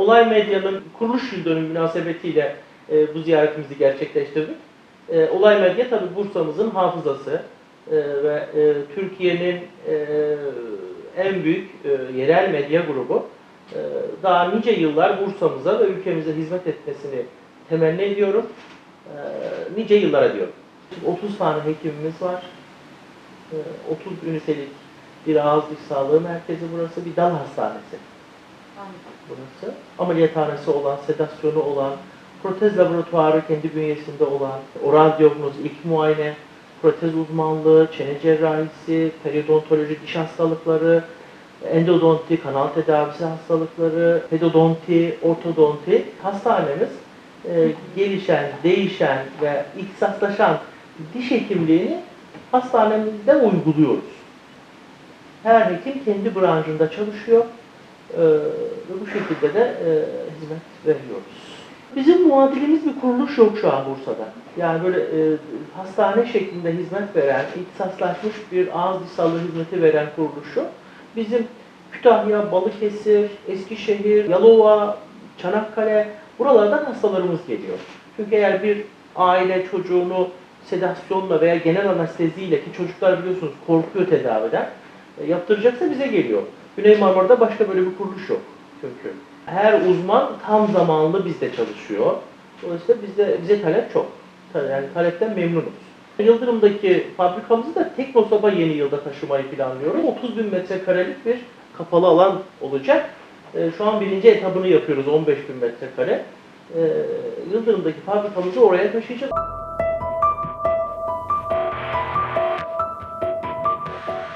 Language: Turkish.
Olay Medya'nın kuruluş yıl dönümü münasebetiyle e, bu ziyaretimizi gerçekleştirdik. E, Olay Medya tabi Bursa'mızın hafızası e, ve e, Türkiye'nin e, en büyük e, yerel medya grubu. E, daha nice yıllar Bursa'mıza ve ülkemize hizmet etmesini temenni ediyorum. E, nice yıllara diyorum. 30 tane hekimimiz var. E, 30 ünitelik bir ağız diş sağlığı merkezi burası, bir dal hastanesi burası. Ameliyathanesi olan, sedasyonu olan, protez laboratuvarı kendi bünyesinde olan, oral diyagnoz, ilk muayene, protez uzmanlığı, çene cerrahisi, periodontoloji, diş hastalıkları, endodonti, kanal tedavisi hastalıkları, pedodonti, ortodonti. Hastanemiz e, gelişen, değişen ve ihtisaslaşan diş hekimliğini hastanemizde uyguluyoruz. Her hekim kendi branşında çalışıyor e, ve bu şekilde de e, hizmet veriyoruz. Bizim muadilimiz bir kuruluş yok şu an Bursa'da. Yani böyle e, hastane şeklinde hizmet veren, ihtisaslaşmış bir ağız diş sağlığı hizmeti veren kuruluş yok. Bizim Kütahya, Balıkesir, Eskişehir, Yalova, Çanakkale buralardan hastalarımız geliyor. Çünkü eğer bir aile çocuğunu sedasyonla veya genel anesteziyle ki çocuklar biliyorsunuz korkuyor tedaviden e, yaptıracaksa bize geliyor. Güney Marmara'da başka böyle bir kuruluş yok çünkü. Her uzman tam zamanlı bizde çalışıyor. Dolayısıyla bizde bize talep çok. Yani talepten memnunuz. Yıldırım'daki fabrikamızı da Teknosab'a yeni yılda taşımayı planlıyorum. 30 bin metrekarelik bir kapalı alan olacak. Ee, Şu an birinci etabını yapıyoruz 15 bin metrekare. Ee, Yıldırım'daki fabrikamızı oraya taşıyacağız.